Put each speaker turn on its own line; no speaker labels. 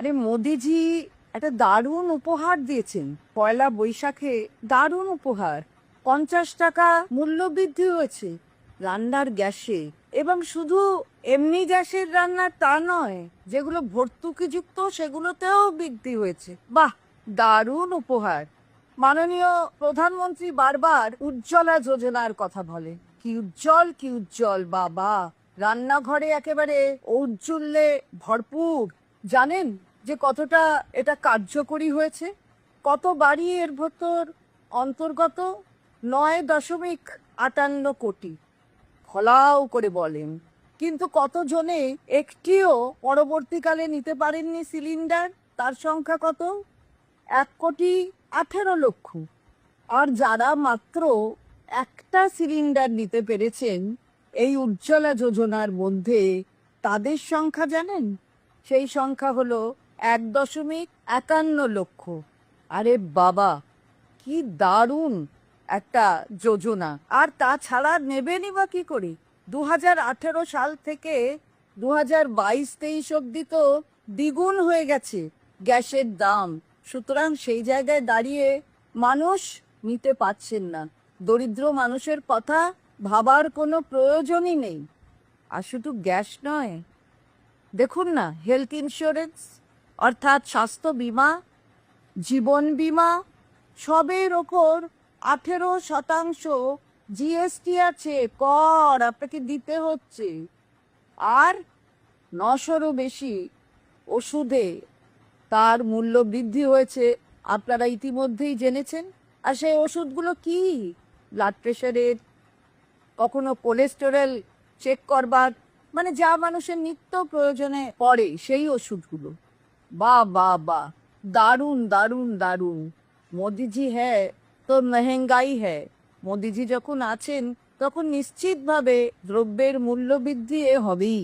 আরে মোদিজি একটা দারুণ উপহার দিয়েছেন, পয়লা বৈশাখে। দারুণ উপহার। পঞ্চাশ টাকা মূল্য বৃদ্ধি হয়েছে রান্নার গ্যাসে। এবং শুধু এমনি গ্যাসের রান্নার তা নয়, যেগুলো ভর্তুকিযুক্ত সেগুলোতেও বৃদ্ধি হয়েছে। বাহ, দারুণ উপহার। মাননীয় প্রধানমন্ত্রী বারবার উজ্জ্বলা যোজনার কথা বলে। কি উজ্জ্বল কি উজ্জ্বল, বাবা। রান্নাঘরে একেবারে ঔজ্জ্বল্যে ভরপুর। জানেন যে কতটা এটা কার্যকরী হয়েছে কত বাড়ি এর ভেতর অন্তর্গত নয় দশমিক আটান্ন কোটি। ফলাও করে বলেন। কিন্তু কতজনে একটিও পরবর্তীকালে নিতে পারেননি সিলিন্ডার, তার সংখ্যা কত? এক কোটি আঠেরো লক্ষ। আর যারা মাত্র একটা সিলিন্ডার নিতে পেরেছেন এই উজ্জ্বলা যোজনার মধ্যে তাদের সংখ্যা জানেন? সেই সংখ্যা হলো এক দশমিক একান্ন লক্ষ। আরে বাবা, কি দারুণ একটা যোজনা। আর তাছাড়া নেবেনই বা কি করে? দু সাল থেকে দু হাজার বাইশ তেইশ অব্দি তো দ্বিগুণ হয়ে গেছে গ্যাসের দাম। সুতরাং সেই জায়গায় দাঁড়িয়ে মানুষ নিতে পারছেন না। দরিদ্র মানুষের কথা ভাবার কোনো প্রয়োজনই নেই। আর শুধু গ্যাস নয়, দেখুন না হেলথ ইন্স্যুরেন্স অর্থাৎ স্বাস্থ্য বীমা, জীবন বীমা, সবের ওপর আঠেরো শতাংশ জিএসটি আছে। কর, আপনাকে দিতে হচ্ছে। আর নশোরও বেশি ওষুধে তার মূল্য বৃদ্ধি হয়েছে। আপনারা ইতিমধ্যেই জেনেছেন। আর সেই ওষুধগুলো কি? ব্লাড প্রেশারের কখনো কোলেস্টেরল চেক করবার মানে যা মানুষের নিত্য প্রয়োজনে পড়ে সেই ওষুধগুলো। বা বা বা দারুণ দারুণ দারুণ। মোদিজি হ্যাঁ তো মেহেঙ্গাই হ্যাঁ। মোদিজি যখন আছেন, তখন নিশ্চিতভাবে দ্রব্যের মূল্য বৃদ্ধি এ হবেই।